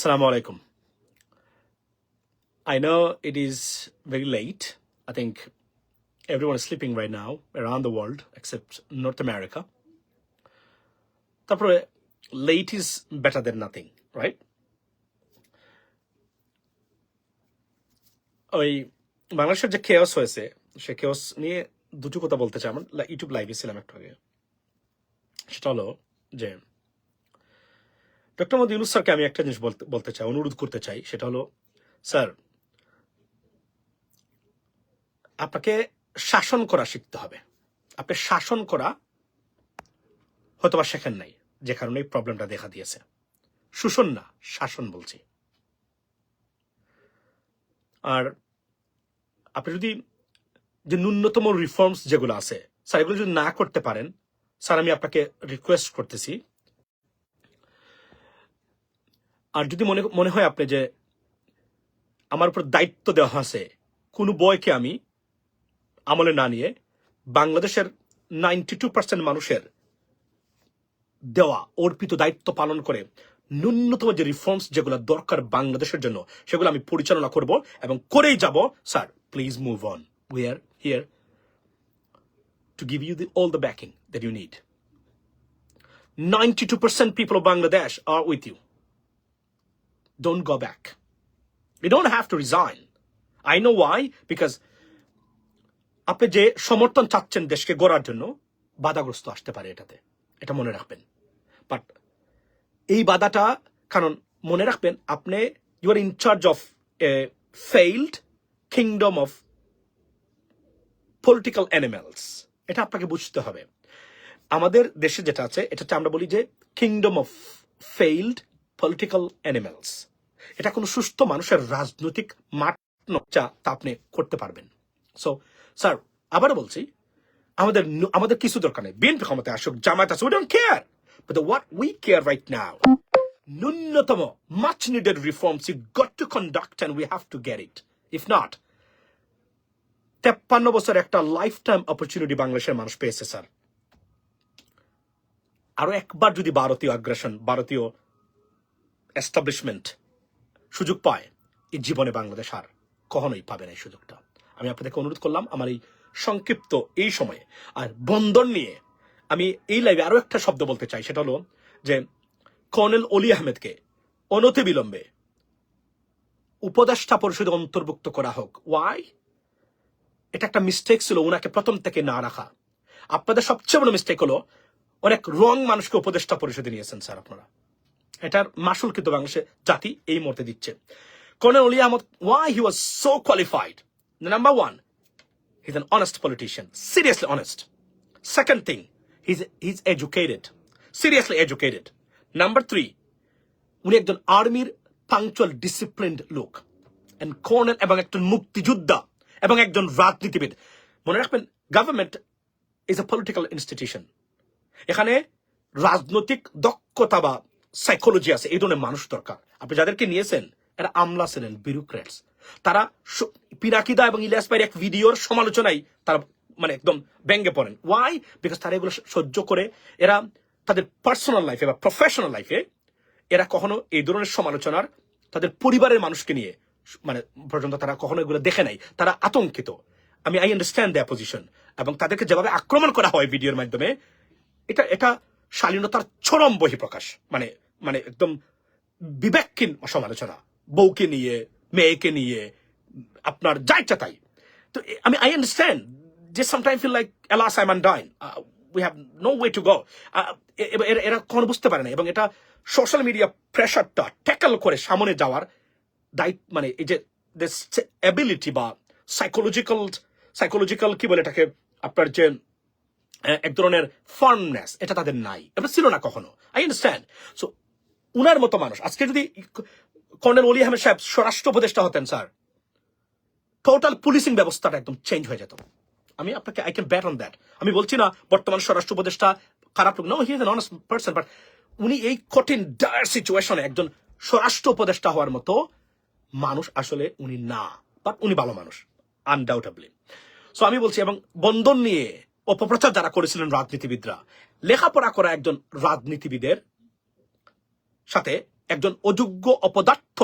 Assalamu alaikum. I know it is very late. I think everyone is sleeping right now around the world except North America. late is better than nothing, right? ওই বাংলাদেশের যে chaos হয়েছে সে chaos নিয়ে দুটো কথা বলতে চাই আমার ইউটিউব লাইভে ছিলাম একটু আগে সেটা হলো যে ডক্টর মোদী ইউনুস স্যারকে আমি একটা জিনিস বলতে বলতে চাই, অনুরোধ করতে চাই, সেটা হলো, স্যার, আপনাকে শাসন করা শিখতে হবে। আপনি শাসন করা হয়তোবা শেখেন নাই, যে কারণে এই প্রবলেমটা দেখা দিয়েছে। শোষণ না, শাসন বলছি। আর আপনি যদি যে ন্যূনতম রিফর্মস যেগুলো আছে, স্যার, এগুলো যদি না করতে পারেন, স্যার, আমি আপনাকে রিকোয়েস্ট করতেছি আর যদি মনে মনে হয় আপনি যে আমার উপর দায়িত্ব দেওয়া আছে কোনো বয়কে আমি আমলে না নিয়ে বাংলাদেশের নাইনটি টু পার্সেন্ট মানুষের দেওয়া অর্পিত দায়িত্ব পালন করে ন্যূনতম যে রিফর্মস যেগুলো দরকার বাংলাদেশের জন্য সেগুলো আমি পরিচালনা করব এবং করেই যাব sir please move on we are here to give you the, all the backing that you need. 92% people of Bangladesh are with you. Don't go back. You don't have to resign. I know why, because আপনি যে সমর্থন চাচ্ছেন দেশকে গড়ার জন্য বাধাগ্রস্ত আসতে পারে এটাতে। এটা মনে রাখবেন। বাট এই বাধাটা কারণ মনে রাখবেন আপনি you are in charge of a failed kingdom of political animals এটা আপনাকে বুঝতে হবে। আমাদের দেশে যেটা আছে এটাতে আমরা বলি যে kingdom of failed political animals এটা কোনো সুস্থ মানুষের রাজনৈতিক মাঠ যা তা আপনি করতে পারবেন। সো স্যার আবারও বলছি, আমাদের আমাদের কিছু দরকার নেই। বিএনপি ক্ষমতায় আসুক, জামায়াত আসুক we don't care but what we care right now ন্যূনতম much needed reforms you got to conduct and we have to get it if not তেপ্পান্ন বছর একটা লাইফ টাইম অপরচুনিটি বাংলাদেশের মানুষ পেয়েছে স্যার আরও একবার যদি ভারতীয় আগ্রাসন ভারতীয় এস্টাবলিশমেন্ট সুযোগ পায় এই জীবনে বাংলাদেশ আর কখনোই পাবে না এই সুযোগটা। আমি আপনাদেরকে অনুরোধ করলাম, আমার এই সংক্ষিপ্ত এই সময়ে আর বন্দর নিয়ে আমি এই লাইভে আরও একটা শব্দ বলতে চাই, সেটা হলো যে কর্নেল অলি আহমেদকে অনতি বিলম্বে উপদেষ্টা পরিষদে অন্তর্ভুক্ত করা হোক। ওয়াই এটা একটা মিস্টেক ছিল ওনাকে প্রথম থেকে না রাখা। আপনাদের সবচেয়ে বড় মিস্টেক হলো, অনেক রং মানুষকে উপদেষ্টা পরিষদে নিয়েছেন, স্যার, আপনারা। এটার মাসুল কিন্তু বাংলাদেশে জাতি এই মুহূর্তে দিচ্ছে। Colonel Oli Ahmed why he was so qualified number one he's an honest politician, seriously honest. Second thing, he's he's educated, seriously educated. Number three, উনি একজন আর্মির পাংচুয়াল ডিসিপ্লিনড লোক এন্ড কর্নেল এবং একজন মুক্তিযোদ্ধা এবং একজন রাজনীতিবিদ। মনে রাখবেন government is a political institution এখানে রাজনৈতিক দক্ষতা বা সাইকোলজি আছে, এই ধরনের মানুষ দরকার। আপনি যাদেরকে নিয়েছেন, এরা আমলা ছিলেন বিউরোক্রেটস তারা পিনাকিদা এবং ইলিয়াস ভাইয়ের এক ভিডিওর সমালোচনায় তারা মানে একদম ব্যঙ্গে পড়েন। ওয়াই বিকজ তারা এগুলো সহ্য করে, এরা তাদের পার্সোনাল লাইফে বা প্রফেশনাল লাইফে এরা কখনো এই ধরনের সমালোচনার তাদের পরিবারের মানুষকে নিয়ে মানে পর্যন্ত তারা কখনো এগুলো দেখে নাই। তারা আতঙ্কিত। আমি আই আন্ডারস্ট্যান্ড দেয়ার পজিশন এবং তাদেরকে যেভাবে আক্রমণ করা হয় ভিডিওর মাধ্যমে, এটা এটা শালীনতার চরম বহিঃপ্রকাশ। মানে মানে একদম বিবেকহীন সমালোচনা। বউকে নিয়ে, মেয়েকে নিয়ে, আপনার যা ইচ্ছা তাই। তো আমি আই আন্ডারস্ট্যান্ড যে sometime feel like alas I mean dine we have no way to go এরা কখনো বুঝতে পারে না। এবং এটা সোশ্যাল মিডিয়া প্রেশারটা ট্যাকল করে সামনে যাওয়ার দায়িত্ব মানে এই যে অ্যাবিলিটি বা সাইকোলজিক্যাল সাইকোলজিক্যাল কি বলে এটাকে? আপনার যে এক ধরনের ফার্মনেস এটা তাদের নাই। এটা ছিল না কখনো। আই আন্ডারস্ট্যান্ড সো উনার মতো মানুষ। আজকে যদি কর্নেল অলি আহমেদ সাহেব স্বরাষ্ট্র উপদেষ্টা হতেন, স্যার টোটাল পুলিশিং ব্যবস্থাটা একদম চেঞ্জ হয়ে যেত। আমি আপনাকে I can bet on that আমি বলছি না, বর্তমান স্বরাষ্ট্র উপদেষ্টা খারাপ লোক। No he is honest person but উনি এই কঠিন ডায়ার সিচুয়েশনে একজন স্বরাষ্ট্র উপদেষ্টা হওয়ার মতো মানুষ আসলে উনি না বাট উনি ভালো মানুষ আনডাউটেবলি সো আমি বলছি, এবং বন্ধন নিয়ে অপপ্রচার যারা করেছিলেন রাজনীতিবিদরা লেখাপড়া করা একজন রাজনীতিবিদের সাথে একজন অযোগ্য অপদার্থ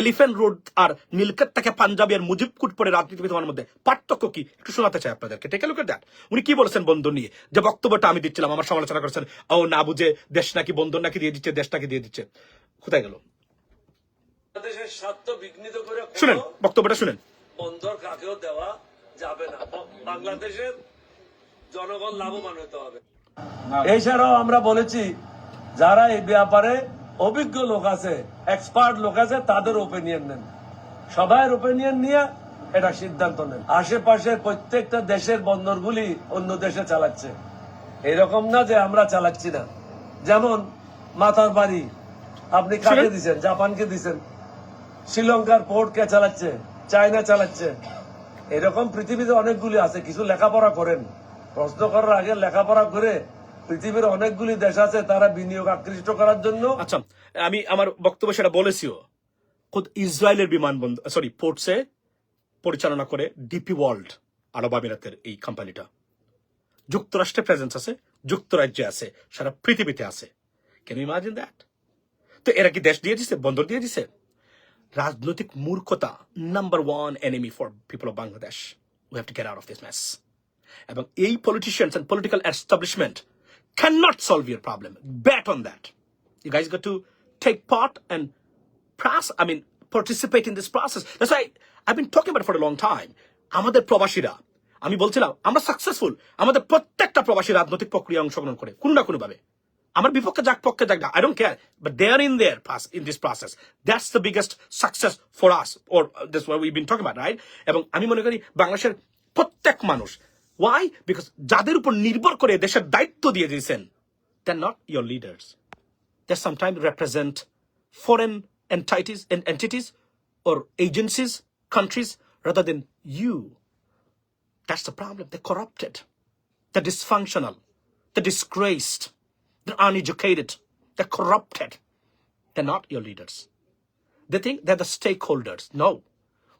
এলিফেন্ট রোড আর নীলকেত থেকে পাঞ্জাবি আর মুজিবকুট পরে রাজনীতিবিদের মধ্যে পার্থক্য কি? একটু শোনাতে চাই আপনাদেরকে। টেকে লুক দ্যাট উনি কি বলেছেন বন্ধন নিয়ে? যে বক্তব্যটা আমি দিচ্ছিলাম আমার সমালোচনা করেছেন ও না বুঝে দেশ নাকি বন্ধন নাকি দিয়ে দিচ্ছে দেশ নাকি দিয়ে দিচ্ছে। কোথায় গেল? শুনেন বক্তব্যটা শুনেন। বন্দর কাকেও দেওয়া যাবে না। বাংলাদেশের জনগণ লাভবান হতে হবে। এছাড়াও আমরা বলেছি যারা এই ব্যাপারে অভিজ্ঞ লোক আছে এক্সপার্ট লোক আছে তাদের ওপিনিয়ন নেন। সবাই ওপিনিয়ন নিয়ে এটা সিদ্ধান্ত নেন। আশেপাশের প্রত্যেকটা দেশের বন্দরগুলি অন্য দেশে চালাচ্ছে। এরকম না যে আমরা চালাচ্ছি না। যেমন মাথার বাড়ি আপনি কাকে দিচ্ছেন জাপানকে দিচ্ছেন শ্রীলঙ্কার পোর্ট কে চালাচ্ছে? চায়না চালাচ্ছে। এরকম পৃথিবীতে অনেকগুলি আছে কিছু লেখাপড়া করেন। প্রশ্ন করার আগে লেখাপড়া করে পৃথিবীর অনেকগুলি দেশ আছে, তারা বিনিয়োগ আকৃষ্ট করার জন্য। আচ্ছা আমি আমার বক্তব্য সেটা বলেছিও। খুদ ইসরায়েলের বিমানবন্দর সরি পোর্টসে পরিচালনা করে ডিপি ওয়ার্ল্ড আরব আমিরাতের এই কোম্পানিটা যুক্তরাষ্ট্রে প্রেজেন্স আছে, যুক্তরাজ্যে আছে, সারা পৃথিবীতে আছে। ক্যান ইউ ইমাজিন দ্যাট তো এরা কি দেশ দিয়ে দিছে, বন্দর দিয়ে দিছে? রাজনৈতিক মূর্খতা number one enemy for people of Bangladesh we have to get out of this mess এবং এই politicians and political establishment cannot solve your problem. Bet on that. You guys got to take part and process, I mean, participate in this process. That's why I've been talking about it for a long time. আমাদের প্রবাসীরা আমি বলছিলাম আমরা successful আমাদের প্রত্যেকটা প্রবাসী রাজনৈতিক প্রক্রিয়া অংশগ্রহণ করে কোনো না কোনো ভাবে আমার বিপক্ষে যাক পক্ষে যাক না I don't care but they are in their pass in this process that's the biggest success for us or this we been talking about right এবং আমি মনে করি বাংলাদেশের প্রত্যেক মানুষ ওয়াই বিকজ যাদের উপর নির্ভর করে দেশের দায়িত্ব দিয়ে দিয়েছেন they're not your leaders. They sometimes represent foreign entities and entities or agencies, countries, rather than you. That's the problem. They're corrupted. They're dysfunctional. They're disgraced. They're uneducated. They're corrupted. They're not your leaders. They think they're the stakeholders. No.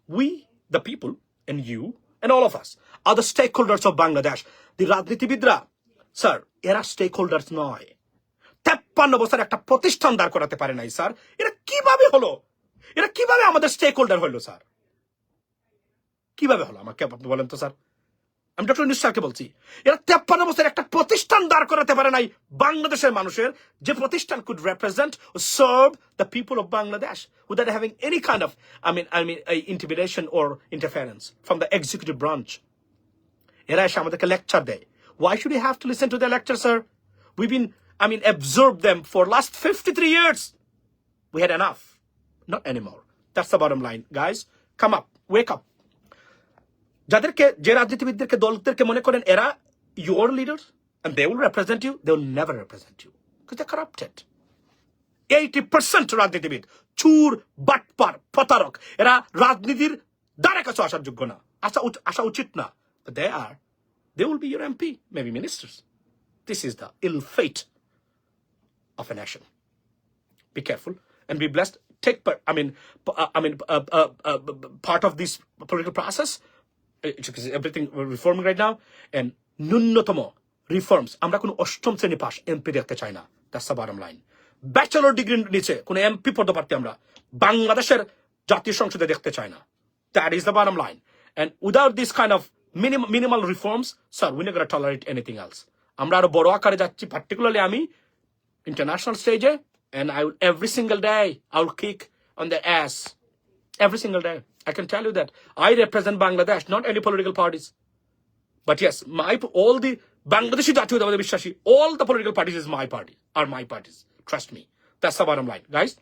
We, the people, and you, and all of us, are the stakeholders of Bangladesh. The Radnitibidra, sir এরা stakeholders নয়। তেপ্পান্ন বছর একটা প্রতিষ্ঠান দাঁড় করাতে পারে নাই স্যার এরা কীভাবে হলো? এরা কীভাবে আমাদের স্টেক হোল্ডার হলো স্যার কীভাবে হলো? আমাকে আপনি বলেন তো স্যার আমি ডক্টর নিশ্চয়কে বলছি এরা তেপ্পান্ন বছর একটা প্রতিষ্ঠান দাঁড় করাতে পারে নাই বাংলাদেশের মানুষের যে প্রতিষ্ঠান could represent serve the people of Bangladesh without having any kind of I mean I mean intimidation or interference from the executive branch এরা এসে আমাদেরকে লেকচার দেয় Why should we have to listen to their lecture, sir? We've been, I mean, absorbed them for last 53 years. We had enough. Not anymore. That's the bottom line. Guys, come up. Wake up. যাদেরকে যে রাজনীতিবিদদেরকে দলদেরকে মনে করেন এরা your leaders and they will represent you, they will never represent you because they're corrupted. 80% রাজনীতিবিদ চুর বাটপার প্রতারক এরা রাজনীতির দ্বারে কাছে আসার যোগ্য না আসা উচ- আসা উচিত না But they are they will be your MP, maybe ministers. This is the ill fate of a nation. Be careful and be blessed. Take part. I mean, p- uh, I mean, uh, uh, uh, uh, because Everything we're reforming right now, and ন্যূনতম reforms আমরা কোনো অষ্টম শ্রেণি pass MP দেখতে চাই না. That's the bottom line bachelor degree নিচে কোনো এমপি পদপ্রার্থী আমরা বাংলাদেশের জাতীয় সংসদে দেখতে চাই না. That is the bottom line and without this kind of minimal reforms sir we never tolerate anything else আমরা আরও বড় আকারে যাচ্ছি পার্টিকুলারলি আমি international stage and I will, every single day I will kick on the ass. Every single day. I can tell you that. I represent Bangladesh, not any political parties. But yes, my all the Bangladeshi Jatiyotawadi Vishwashi, all the political parties is my party, are my parties. Trust me. That's the bottom line. Guys,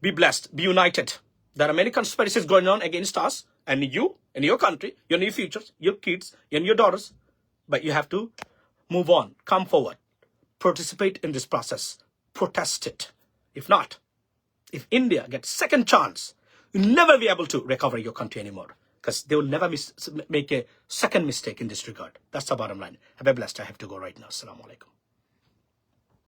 be blessed, be united. There are many conspiracies going on against us and you and your country, your new futures, your kids, and your daughters. But you have to move on, come forward, participate in this process, protest it. If not, if India gets second chance, you'll never be able to recover your country anymore because they will never mis- make a second mistake in this regard. That's the bottom line. Have a blessed. I have to go right now. Assalamu alaikum.